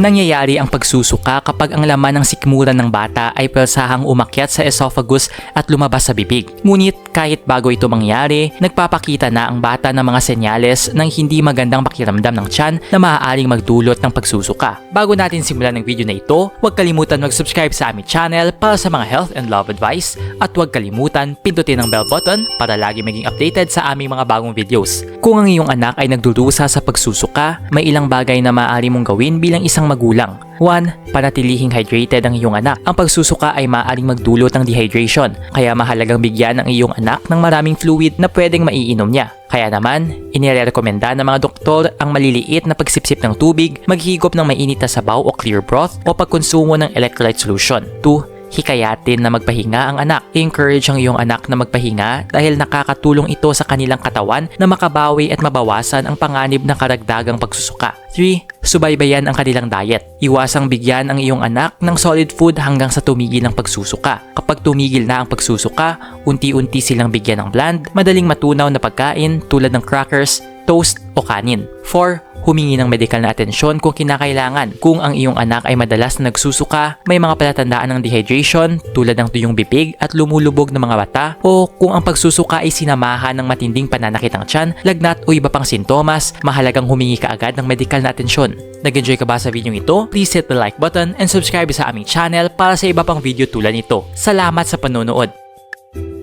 Nangyayari ang pagsusuka kapag ang laman ng sikmuran ng bata ay pelsahang umakyat sa esophagus at lumabas sa bibig. Ngunit kahit bago ito mangyari, nagpapakita na ang bata ng mga senyales ng hindi magandang pakiramdam ng tiyan na maaaring magdulot ng pagsusuka. Bago natin simulan ng video na ito, huwag kalimutan mag-subscribe sa aming channel para sa mga health and love advice at huwag kalimutan pindutin ang bell button para lagi maging updated sa aming mga bagong videos. Kung ang iyong anak ay nagdurusa sa pagsusuka, may ilang bagay na maaari mong gawin bilang isang magulang. 1. Panatilihing hydrated ang iyong anak. Ang pagsusuka ay maaaring magdulot ng dehydration, kaya mahalagang bigyan ang iyong anak ng maraming fluid na pwedeng maiinom niya. Kaya naman, inirekomenda ng mga doktor ang maliliit na pagsipsip ng tubig, maghigop ng mainit na sabaw o clear broth o pagkonsumo ng electrolyte solution. 2 hikayatin na magpahinga ang anak. Encourage ang iyong anak na magpahinga dahil nakakatulong ito sa kanilang katawan na makabawi at mabawasan ang panganib ng karagdagang pagsusuka. 3. Subaybayan ang kanilang diet. Iwasang bigyan ang iyong anak ng solid food hanggang sa tumigil ang pagsusuka. Kapag tumigil na ang pagsusuka, unti-unti silang bigyan ng bland, madaling matunaw na pagkain tulad ng crackers, toast o kanin. 4 humingi ng medikal na atensyon kung kinakailangan. Kung ang iyong anak ay madalas na nagsusuka, may mga palatandaan ng dehydration tulad ng tuyong bibig at lumulubog ng mga mata o kung ang pagsusuka ay sinamahan ng matinding pananakit ng tiyan, lagnat o iba pang sintomas, mahalagang humingi ka agad ng medikal na atensyon. Nag-enjoy ka ba sa video ito? Please hit the like button and subscribe sa aming channel para sa iba pang video tulad nito. Salamat sa panonood!